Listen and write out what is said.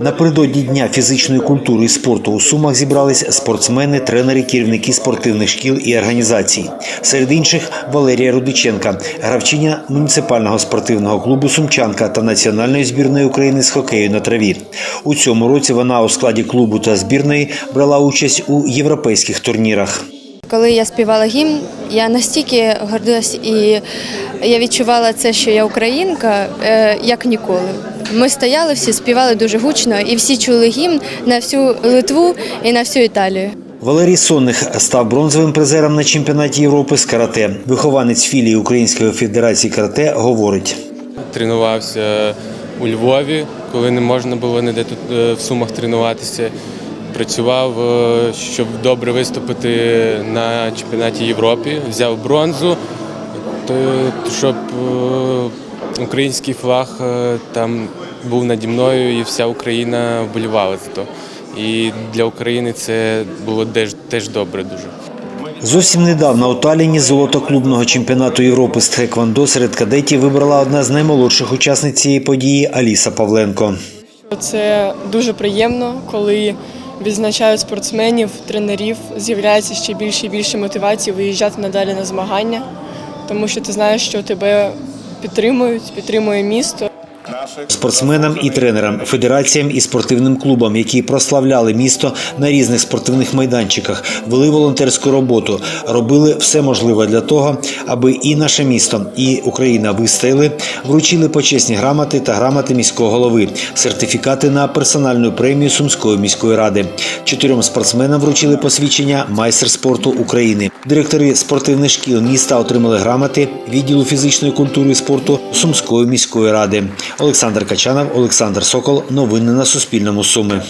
Напередодні дня фізичної культури і спорту у Сумах зібрались спортсмени, тренери, керівники спортивних шкіл і організацій. Серед інших Валерія Рудиченка, гравчиня муніципального спортивного клубу Сумчанка та національної збірної України з хокею на траві. У цьому році вона у складі клубу та збірної брала участь у європейських турнірах. Коли я співала гімн, я настільки гордилась і я відчувала це, що я українка, е, як ніколи. Ми стояли всі, співали дуже гучно, і всі чули гімн на всю Литву і на всю Італію. Валерій Сонних став бронзовим призером на чемпіонаті Європи з карате. Вихованець філії Української федерації карате говорить. Тренувався у Львові, коли не можна було ніде тут е, в Сумах тренуватися. Працював, е, щоб добре виступити на чемпіонаті Європи. Взяв бронзу, то- щоб е, український флаг е, там був наді мною і вся Україна вболівала за то. І для України це було теж, теж добре дуже. Зовсім недавно у Талліні золото клубного чемпіонату Європи з тхеквондо серед кадетів вибрала одна з наймолодших учасниць цієї події Аліса Павленко. Це дуже приємно, коли відзначають спортсменів, тренерів, з'являється ще більше і більше мотивації виїжджати надалі на змагання, тому що ти знаєш, що тебе підтримують, підтримує місто. Спортсменам і тренерам, федераціям і спортивним клубам, які прославляли місто на різних спортивних майданчиках, вели волонтерську роботу, робили все можливе для того, аби і наше місто, і Україна вистояли, вручили почесні грамоти та грамоти міського голови, сертифікати на персональну премію Сумської міської ради. Чотирьом спортсменам вручили посвідчення майстер спорту України. Директори спортивних шкіл міста отримали грамоти відділу фізичної культури і спорту Сумської міської ради. Олександр Качанов, Олександр Сокол. Новини на Суспільному. Суми.